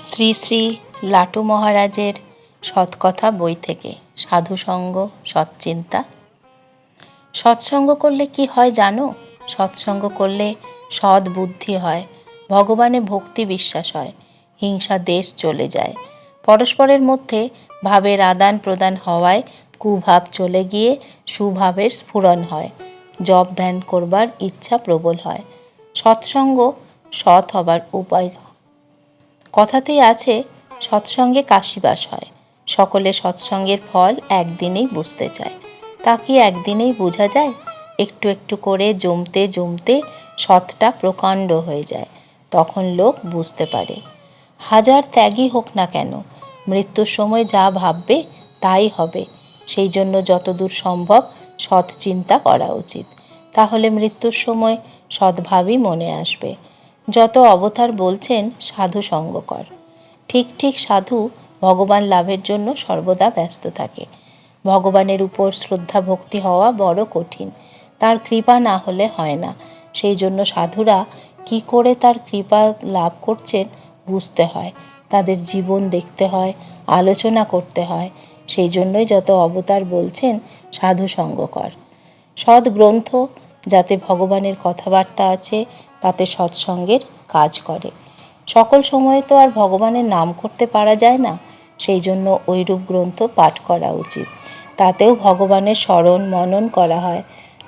শ্রী শ্রী লাটু মহারাজের সৎকথা বই থেকে, সাধুসঙ্গ, সৎচিন্তা। সৎসঙ্গ করলে কি হয় জানো? সৎসঙ্গ করলে সৎ বুদ্ধি হয়, ভগবানে ভক্তি বিশ্বাস হয়, হিংসা দেশ চলে যায়। পরস্পরের মধ্যে ভাবের আদান প্রদান হওয়ায় কুভাব চলে গিয়ে সুভাবের স্ফুরণ হয়, জপ ধ্যান করবার ইচ্ছা প্রবল হয়। সৎসঙ্গ সৎ হবার উপায় কথাতেই আছে, সৎসঙ্গে কাশিবাস হয়। সকলে সৎসঙ্গের ফল একদিনেই বুঝতে চায়। তা কি একদিনেই বোঝা যায়? একটু একটু করে জমতে জমতে সৎটা প্রকাণ্ড হয়ে যায়। তখন লোক বুঝতে পারে। হাজার ত্যাগই হোক না কেন, মৃত্যুর সময় যা ভাববে তাই হবে। সেই জন্য যতদূর সম্ভব সৎ চিন্তা করা উচিত। তাহলে মৃত্যুর সময় সদ্ভাবই মনে আসবে। যত অবতার বলছেন, সাধু সঙ্গ কর ঠিক ঠিক সাধু ভগবান লাভের জন্য সর্বদা ব্যস্ত থাকে। ভগবানের উপর শ্রদ্ধা ভক্তি হওয়া বড় কঠিন। তার কৃপা না হলে হয় না। সেই জন্য সাধুরা কি করে তার কৃপা লাভ করছেন বুঝতে হয়। তাদের জীবন দেখতে হয়, আলোচনা করতে হয়। সেই জন্যই যত অবতার বলছেন, সাধু সঙ্গ কর সৎ গ্রন্থ যাতে ভগবানের কথাবার্তা আছে তাতে সৎসঙ্গের কাজ করে। সকল সময়ে তো আর ভগবানের নাম করতে পারা যায় না, সেই জন্য ওইরূপ গ্রন্থ পাঠ করা উচিত। তাতেও ভগবানের স্মরণ মনন করা হয়।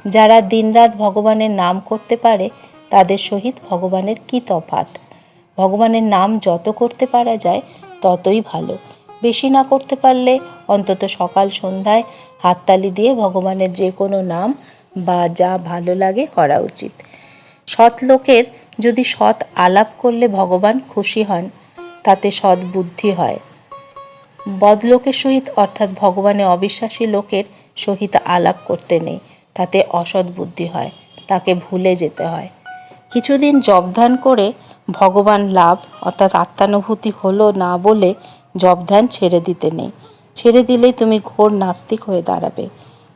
যারা দিনরাত ভগবানের নাম করতে পারে, তাদের সহিত ভগবানের কী তফাত ভগবানের নাম যত করতে পারা যায়, ততই ভালো। বেশি না করতে পারলে অন্তত সকাল সন্ধ্যায় হাততালি দিয়ে ভগবানের যে কোনো নাম বা যা ভালো লাগে করা উচিত। সৎ লোকের যদি সৎ আলাপ করলে ভগবান খুশি হন, তাতে সৎ বুদ্ধি হয়। বদলোকের সহিত অর্থাৎ ভগবানে অবিশ্বাসী লোকের সহিত আলাপ করতে নেই, তাতে অসৎ বুদ্ধি হয়, তাকে ভুলে যেতে হয়। কিছুদিন জবধান করে ভগবান লাভ, অর্থাৎ আত্মানুভূতি হলো না বলে জবধান ছেড়ে দিতে নেই। ছেড়ে দিলেই তুমি ঘোর নাস্তিক হয়ে দাঁড়াবে।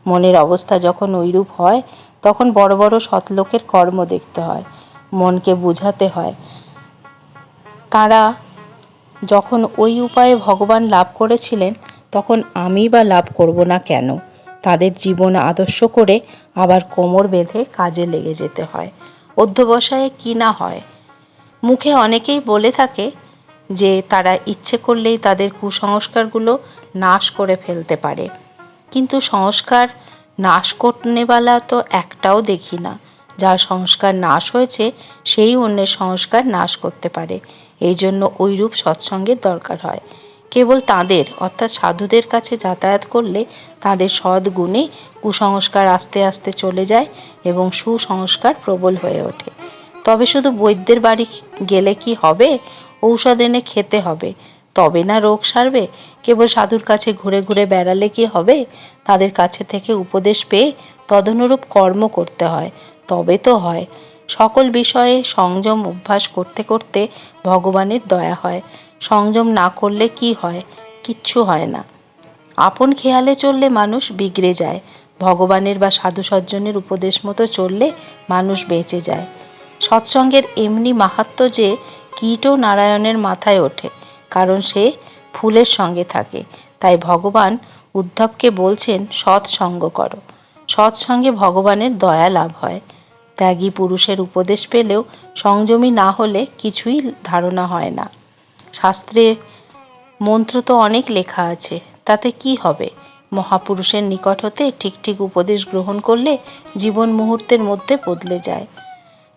মনের অবস্থা যখন ওইরূপ হয় তখন বড় বড় সৎলোকের কর্ম দেখতে হয়, মনকে বুঝাতে হয়। তারা যখন ওই উপায়ে ভগবান লাভ করেছিলেন, তখন আমি বা লাভ করব না কেন? তাদের জীবন আদর্শ করে আবার কোমর বেঁধে কাজে লেগে যেতে হয়। অধ্যবসায়ে কি না হয়? মুখে অনেকেই বলে থাকে যে, তারা ইচ্ছে করলেই তাদের কুসংস্কারগুলো নাশ করে ফেলতে পারে। কিন্তু সংস্কার নাশ করনেওয়ালা তো একটাও দেখি না। যার সংস্কার নাশ হয়েছে, সেই অন্যের সংস্কার নাশ করতে পারে। এই জন্য ওইরূপ সৎসঙ্গের দরকার হয়। কেবল তাদের, অর্থাৎ সাধুদের কাছে যাতায়াত করলে তাদের সদ্গুণে কুসংস্কার আস্তে আস্তে চলে যায় এবং সুসংস্কার প্রবল হয়ে ওঠে। তবে শুধু বৈদ্যের বাড়ি গেলে কি হবে? ঔষধ এনে খেতে হবে। তবে না রোগ সারবে? কেবল সাধুর কাছে ঘুরে ঘুরে বেড়ালে কি হবে? তাদের কাছে থেকে উপদেশ পেয়ে তদনুরূপ কর্ম করতে হয়। তবে তো হয়। সকল বিষয়ে সংযম অভ্যাস করতে করতে ভগবানের দয়া হয়। সংযম না করলে কি হয়? কিচ্ছু হয় না। আপন খেয়ালে চললে মানুষ বিগড়ে যায়। ভগবানের বা সাধু সজ্জনের উপদেশ মতো চললে মানুষ বেঁচে যায়। সৎসঙ্গের এমনি মাহাত্ম যে কীটও নারায়ণের মাথায় ওঠে। কারণ সে ফুলের সঙ্গে থাকে। তাই ভগবান উদ্ধবকে বলছেন, সৎসঙ্গ করো। সৎসঙ্গে ভগবানের দয়া লাভ হয় ত্যাগী পুরুষের উপদেশ পেলেও সংযমী না হলে কিছুই ধারণা হয় না। শাস্ত্রে মন্ত্র তো অনেক লেখা আছে, তাতে কি হবে? মহাপুরুষের নিকট হতে ঠিক ঠিক উপদেশ গ্রহণ করলে জীবন মুহূর্তের মধ্যে বদলে যায়।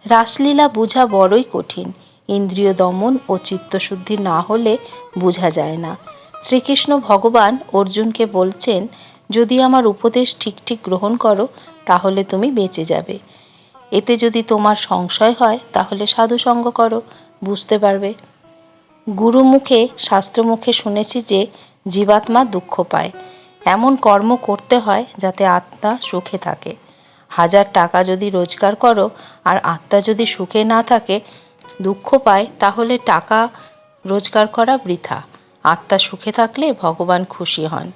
রাসলীলা বোঝা বড়ই কঠিন। ইন্দ্রিয় দমন ও চিত্তশুদ্ধি না হলে বোঝা যায় না। শ্রীকৃষ্ণ ভগবান অর্জুনকে বলছেন, যদি আমার উপদেশ ঠিক ঠিক গ্রহণ করো, তাহলে তুমি বেঁচে যাবে। এতে যদি তোমার সংশয় হয়, তাহলে সাধু সঙ্গ করো। বুঝতে পারবে? গুরু মুখে শাস্ত্র মুখে শুনেছি যে জীবাত্মা দুঃখ পায়। এমন কর্ম করতে হয় যাতে আত্মা সুখে থাকে। হাজার টাকা যদি রোজগার করো, আর আত্মা যদি সুখে না থাকে দুঃখ পায়, তাহলে টাকা রোজগার করা বৃথা। আত্মা সুখে থাকলে ভগবান খুশি হন।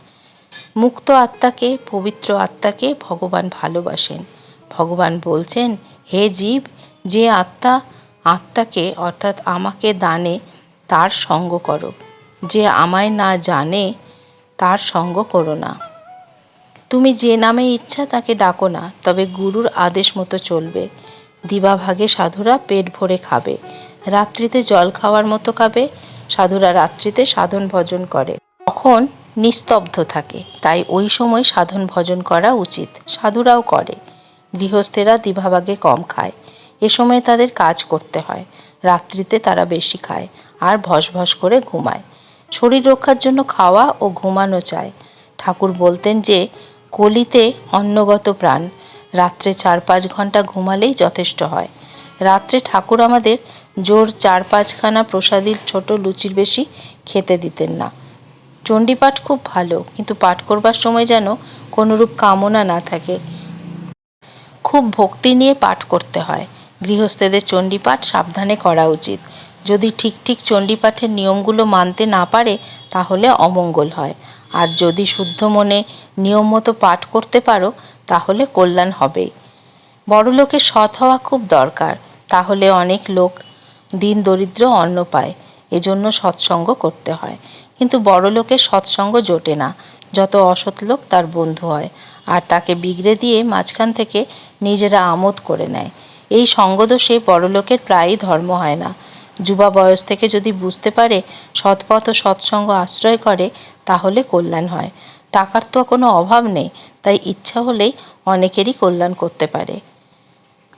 মুক্ত আত্মাকে, পবিত্র আত্মাকে ভগবান ভালোবাসেন। ভগবান বলছেন, হে জীব, যে আত্মা আত্মাকে, অর্থাৎ আমাকে দানে, তার সঙ্গ করো। যে আমায় না জানে, তার সঙ্গ করো না। তুমি যে নামে ইচ্ছা তাকে ডাকো না, তবে গুরুর আদেশ মতো চলবে। দিবাভাগে সাধুরা পেট ভরে খাবে। রাত্রিতে জল খাওয়ার মতো খাবে। সাধুরা রাত্রিতে সাধন ভজন করে। তখন নিস্তব্ধ থাকে। তাই ওই সময় সাধন ভজন করা উচিত। সাধুরাও করে। গৃহস্থেরা দিবাভাগে কম খায়। এ সময় তাদের কাজ করতে হয়। রাত্রিতে তারা বেশি খায় আর ভস ভস করে ঘুমায়। শরীর রক্ষার জন্য খাওয়া ও ঘুমানো চায় ঠাকুর বলতেন যে, কলিতে অন্নগত প্রাণ রাত্রে চার পাঁচ ঘণ্টা ঘুমালেই যথেষ্ট হয়। রাত্রে ঠাকুর আমাদের জোর চার পাঁচখানা প্রসাদীর ছোট লুচির বেশি খেতে দিতেন না। চণ্ডীপাঠ খুব ভালো, কিন্তু পাঠ করবার সময় যেন কোনোরূপ কামনা না থাকে। খুব ভক্তি নিয়ে পাঠ করতে হয়। গৃহস্থদের চণ্ডীপাঠ সাবধানে করা উচিত। যদি ঠিক ঠিক চণ্ডীপাঠের নিয়মগুলো মানতে না পারে, তাহলে অমঙ্গল হয়। আর যদি শুদ্ধ মনে নিয়ম মতো পাঠ করতে পারো তাহলে কল্যাণ হবেই। বড়লোকের সৎ হওয়া খুব দরকার, তাহলে অনেক লোক দিন দরিদ্র অন্ন পায়, এজন্য সৎসঙ্গ করতে হয়। কিন্তু বড় বড়লোকের সৎসঙ্গ জোটে না, যত অসৎ লোক তার বন্ধু হয়, আর তাকে বিগড়ে দিয়ে মাঝখান থেকে নিজেরা আমোদ করে নেয়। এই সঙ্গদোষে বড়লোকের প্রায়ই ধর্ম হয় না। যুবা বয়স থেকে যদি বুঝতে পারে, সৎপথ ও সৎসঙ্গ আশ্রয় করে, তাহলে কল্যাণ হয়। টাকার তো কোনো অভাব নেই, তাই ইচ্ছা হলেই অনেকেরই কল্যাণ করতে পারে।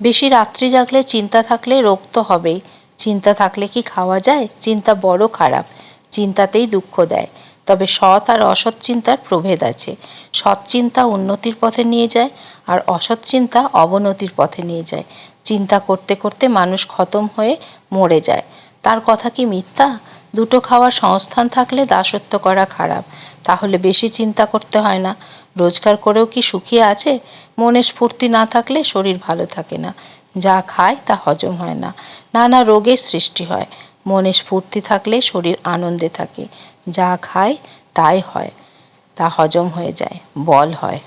বেশি রাত্রি জাগলে চিন্তা থাকলে রোগ তো হবেই। চিন্তা থাকলে কি খাওয়া যায়? চিন্তা বড় খারাপ। চিন্তাতেই দুঃখ দেয়। তবে সৎ আর অসৎ চিন্তার প্রভেদ আছে। সৎ চিন্তা উন্নতির পথে নিয়ে যায়, আর অসৎ চিন্তা অবনতির পথে নিয়ে যায়। চিন্তা করতে করতে মানুষ খতম হয়ে মরে যায়। তার কথা কি মিথ্যা? দুটো খাওয়ার সংস্থান থাকলে দাসত্ব করা খারাপ। তাহলে বেশি চিন্তা করতে হয় না। রোজগার করেও কি সুখী আছে? মনে স্ফূর্তি না থাকলে শরীর ভালো থাকে না। যা খায় তা হজম হয় না। নানা রোগের সৃষ্টি হয়। মনে স্ফূর্তি থাকলে শরীর আনন্দে থাকে। যা খায় তাই হয়। তা হজম হয়ে যায়। বল হয়।